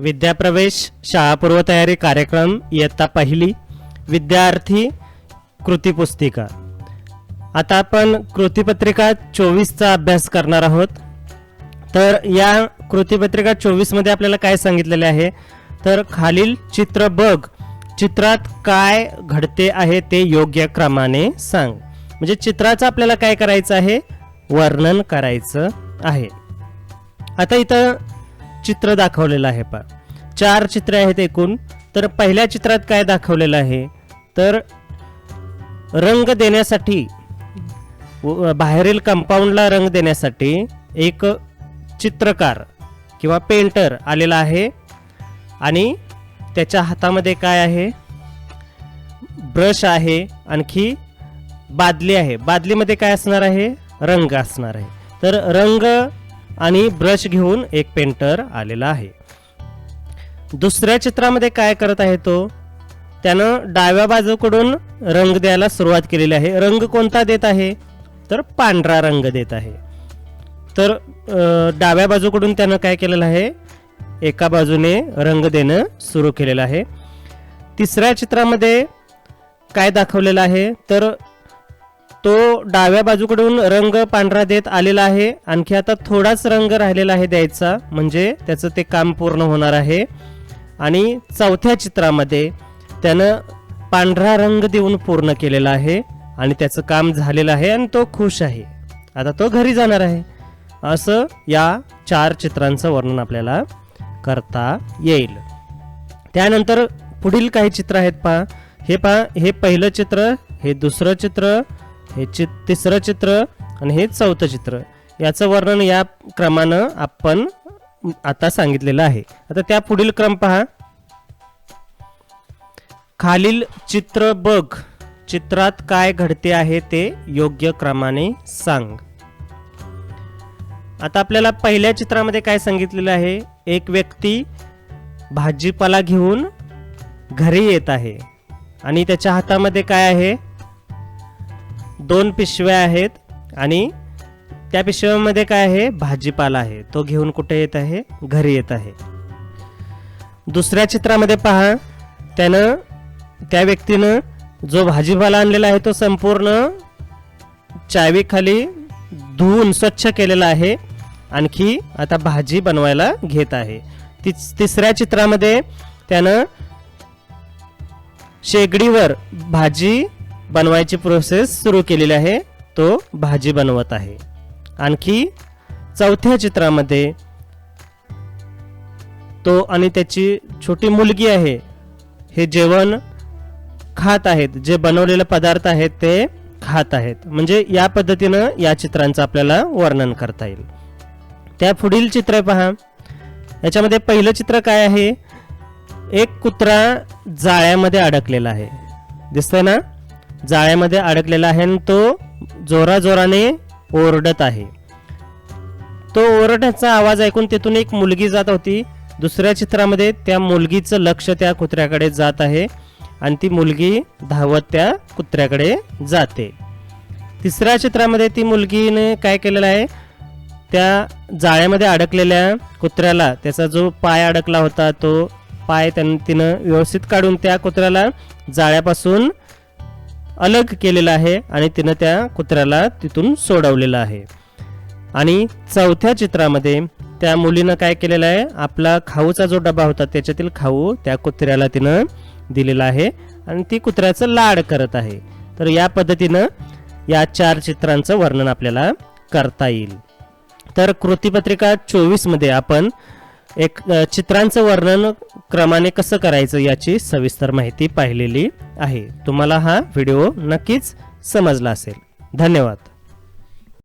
विद्याप्रवेश शाळापूर्व तयारी कार्यक्रम इयत्ता पहिली विद्यार्थी कृतीपुस्तिका. आता आपण कृतीपत्रिका चोवीसचा अभ्यास करणार आहोत. तर या कृतीपत्रिका चोवीसमध्ये आपल्याला काय सांगितलेले आहे? तर खालील चित्र बघ. चित्रात काय घडते आहे ते योग्य क्रमाने सांग. म्हणजे चित्राचं आपल्याला काय करायचं आहे? वर्णन करायचं आहे. आता इथं चित्र दाखवलेलं आहे पा चार चित्र आहेत एकूण. तर पहिल्या चित्रात काय दाखवलेलं आहे? तर रंग देण्यासाठी बाहेरील कंपाऊंडला रंग देण्यासाठी एक चित्रकार किंवा पेंटर आलेला आहे. आणि त्याच्या हातामध्ये काय आहे? ब्रश आहे. आणखी बादली आहे. बादलीमध्ये काय असणार आहे? रंग असणार आहे. तर रंग आणि ब्रश घेऊन एक पेंटर आलेला आहे. दुसऱ्या चित्रामध्ये काय करत आहे तो? त्यानं डाव्या बाजूकडून रंग द्यायला सुरुवात केलेली आहे. रंग कोणता देत आहे? तर पांढरा रंग देत आहे. तर डाव्या बाजूकडून त्यानं काय केलेलं आहे? एका बाजूने रंग देणं सुरू केलेलं आहे. तिसऱ्या चित्रामध्ये काय दाखवलेलं आहे? तर तो डाव्या बाजूकडून रंग पांढरा देत आलेला आहे. आणखी आता थोडाच रंग राहिलेला आहे द्यायचा. म्हणजे त्याचं ते काम पूर्ण होणार आहे. आणि चौथ्या चित्रामध्ये त्यानं पांढरा रंग देऊन पूर्ण केलेला आहे. आणि त्याचं काम झालेलं आहे आणि तो खुश आहे. आता तो घरी जाणार आहे. असं या चार चित्रांचं वर्णन आपल्याला करता येईल. त्यानंतर पुढील काही चित्र आहेत पहा. हे पहा हे पहिलं चित्र हे दुसरं चित्र हे चित तिसरं चित्र आणि हे चौथं चित्र. याचं वर्णन या क्रमानं आपण आता सांगितलेलं आहे. आता त्या पुढील क्रम पहा. खालील चित्र बघ. चित्रात काय घडते आहे ते योग्य क्रमाने सांग. आता आपल्याला पहिल्या चित्रामध्ये काय सांगितलेलं आहे? एक व्यक्ती भाजीपाला घेऊन घरी येत आहे. आणि त्याच्या हातामध्ये काय आहे? दोन पिशव्या आहेत आणि त्या पिशव्यामध्ये काय आहे? भाजीपाला आहे. तो घेऊन कुठे येत आहे? घरी येत आहे. दुसऱ्या चित्रामध्ये पहा. त्यानं त्या व्यक्तीनं जो भाजीपाला आणलेला आहे तो संपूर्ण चावीखाली धुवून स्वच्छ केलेला आहे. आणखी आता भाजी बनवायला घेत आहे. तिस तिसऱ्या चित्रामध्ये त्यानं शेगडीवर भाजी बनवायची प्रोसेस सुरू केलेली आहे. तो भाजी बनवत आहे. आणखी चौथ्या चित्रामध्ये तो आणि त्याची छोटी मुलगी आहे. हे जेवण खात आहेत. जे बनवलेले पदार्थ आहेत ते खात आहेत. म्हणजे या पद्धतीनं या चित्रांचं आपल्याला वर्णन करता येईल. त्या पुढील चित्र पहा. याच्यामध्ये पहिलं चित्र काय आहे? एक कुत्रा जाळ्यामध्ये अडकलेला आहे. दिसतंय ना? जाळ्यामध्ये अडकलेला आहे आणि तो जोराजोराने ओरडत आहे. तो ओरडण्याचा आवाज ऐकून तिथून एक मुलगी जात होती. दुसऱ्या चित्रामध्ये त्या मुलगीचं लक्ष त्या कुत्र्याकडे जात आहे आणि ती मुलगी धावत त्या कुत्र्याकडे जाते. तिसऱ्या चित्रामध्ये ती मुलगीने काय केलेलं आहे? त्या जाळ्यामध्ये अडकलेल्या कुत्र्याला त्याचा जो पाय अडकला होता तो पाय त्यां तिनं व्यवस्थित काढून त्या कुत्र्याला जाळ्यापासून अलग केलेला आहे आणि तिनं त्या कुत्र्याला तिथून सोडवलेलं आहे. आणि चौथ्या चित्रामध्ये त्या मुलीनं काय केलेलं आहे? आपला खाऊचा जो डबा होता त्याच्यातील खाऊ त्या कुत्र्याला तिनं दिलेला आहे आणि ती कुत्र्याचं लाड करत आहे. तर या पद्धतीनं या चार चित्रांचं वर्णन आपल्याला करता येईल. तर कृतीपत्रिका चोवीसमध्ये आपण एक चित्रांचं वर्णन क्रमाने कसं करायचं याची सविस्तर माहिती पाहिलेली आहे. तुम्हाला हा व्हिडिओ नक्कीच समजला असेल. धन्यवाद.